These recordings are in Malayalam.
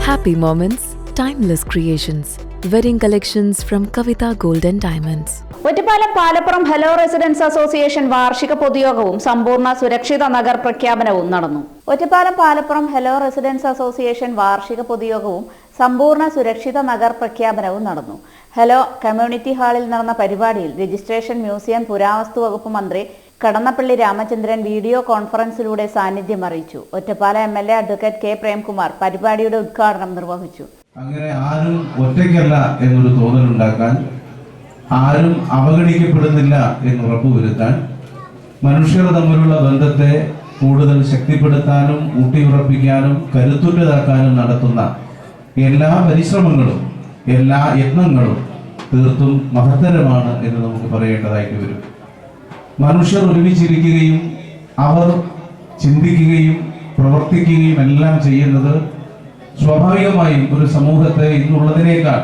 Happy moments, timeless creations. Wedding collections from Kavita Golden and Diamonds. Ottapalam Palappuram hello residence association വാർഷിക പൊതുയോഗവും സമ്പൂർണ സുരക്ഷിത നഗർ പ്രഖ്യാപനവും നടന്നു Ottapalam Palappuram hello residence association വാർഷിക പൊതുയോഗവും സമ്പൂർണ സുരക്ഷിത നഗർ പ്രഖ്യാപനവും നടന്നു ഹലോ കമ്മ്യൂണിറ്റി ഹാളിൽ നടന്ന പരിപാടിയിൽ രജിസ്ട്രേഷൻ മ്യൂസിയം പുരാവസ്തു വകുപ്പ് മന്ത്രി കടന്നപ്പള്ളി രാമചന്ദ്രൻ വീഡിയോ കോൺഫറൻസിലൂടെ സാന്നിധ്യം അറിയിച്ചു. Ottapala M L A advocate K Premkumar പരിപാടിയുടെ ഉദ്ഘാടനം നിർവഹിച്ചു. അങ്ങനെ ആരും ഒറ്റയ്ക്കല്ല എന്നൊരു തോന്നലുണ്ടാക്കാൻ ആരും അവഗണിക്കപ്പെടുന്നില്ല എന്ന് ഉറപ്പുവരുത്താൻ മനുഷ്യർ തമ്മിലുള്ള ബന്ധത്തെ കൂടുതൽ ശക്തിപ്പെടുത്താനും ഊട്ടിയുറപ്പിക്കാനും കരുത്തുറ്റതാക്കാനും നടത്തുന്ന എല്ലാ പരിശ്രമങ്ങളും എല്ലാ യത്നങ്ങളും തീർത്തും മഹത്തരമാണ് എന്ന് നമുക്ക് പറയേണ്ടതായിട്ട് വരും. മനുഷ്യർ ഒരുമിച്ചിരിക്കുകയും അവർ ചിന്തിക്കുകയും പ്രവർത്തിക്കുകയും എല്ലാം ചെയ്യുന്നത് സ്വാഭാവികമായും ഒരു സമൂഹത്തെ ഇന്നുള്ളതിനേക്കാൾ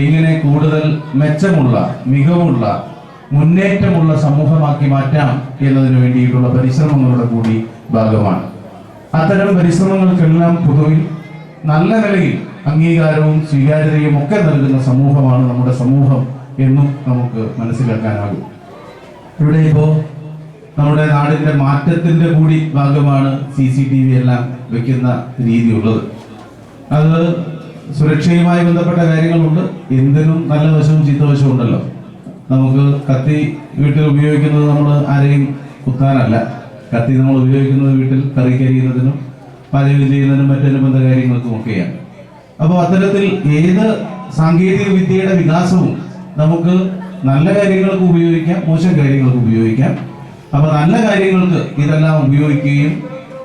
ഇങ്ങനെ കൂടുതൽ മെച്ചമുള്ള മികവുള്ള മുന്നേറ്റമുള്ള സമൂഹമാക്കി മാറ്റാം എന്നതിന് വേണ്ടിയിട്ടുള്ള പരിശ്രമങ്ങളുടെ കൂടി ഭാഗമാണ്. അത്തരം പരിശ്രമങ്ങൾക്കെല്ലാം പൊതുവിൽ നല്ല നിലയിൽ അംഗീകാരവും സ്വീകാര്യതയും ഒക്കെ നൽകുന്ന സമൂഹമാണ് നമ്മുടെ സമൂഹം എന്നും നമുക്ക് മനസ്സിലാക്കാനാകും. ഇവിടെ ഇപ്പോ നമ്മുടെ നാടിന്റെ മാറ്റത്തിന്റെ കൂടി ഭാഗമാണ് സി സി ടി വി എല്ലാം വെക്കുന്ന രീതി ഉള്ളത് അത് സുരക്ഷയുമായി ബന്ധപ്പെട്ട കാര്യങ്ങളുണ്ട്. എന്തിനും നല്ല വശവും ചീത്ത വശവും ഉണ്ടല്ലോ. നമുക്ക് കത്തി വീട്ടിൽ ഉപയോഗിക്കുന്നത് നമ്മൾ ആരെയും കുത്താനല്ല. കത്തി നമ്മൾ ഉപയോഗിക്കുന്നത് വീട്ടിൽ കറി കരിയുന്നതിനും പാചകം ചെയ്യുന്നതിനും മറ്റനുബന്ധ കാര്യങ്ങൾക്കും ഒക്കെയാണ്. അപ്പോൾ അത്തരത്തിൽ ഏത് സാങ്കേതിക വിദ്യയുടെ വികാസവും നമുക്ക് നല്ല കാര്യങ്ങൾക്ക് ഉപയോഗിക്കാം മോശം കാര്യങ്ങൾക്ക് ഉപയോഗിക്കാം. അപ്പൊ നല്ല കാര്യങ്ങൾക്ക് ഇതെല്ലാം ഉപയോഗിക്കുകയും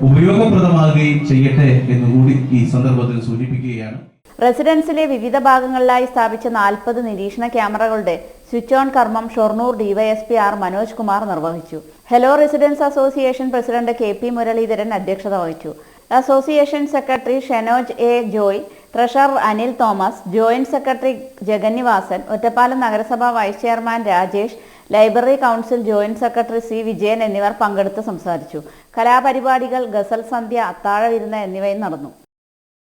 ഉപയോഗപ്രദമാകുകയും ചെയ്യട്ടെ എന്ന് കൂടി ഈ സന്ദർഭത്തിൽ സൂചിപ്പിക്കുകയാണ്. റെസിഡൻസിലെ വിവിധ ഭാഗങ്ങളിലായി സ്ഥാപിച്ച നാൽപ്പത് നിരീക്ഷണ ക്യാമറകളുടെ സ്വിച്ച് ഓൺ കർമ്മം ഷൊർണൂർ ഡിവൈഎസ്പി ആർ മനോജ് കുമാർ നിർവഹിച്ചു. Hello residence association president K P Muraleedharan അധ്യക്ഷത വഹിച്ചു. Association secretary Shenoj A Joy treasurer Anil Thomas joint secretary Jagannivasan Ottapalam നഗരസഭാ vice chairman Rajesh library council joint secretary C Vijayan എന്നിവർ പങ്കെടുത്ത് സംസാരിച്ചു. കലാപരിപാടികൾ ഗസൽ സന്ധ്യ അത്താഴ വിരുന്ന് എന്നിവയും നടന്നു.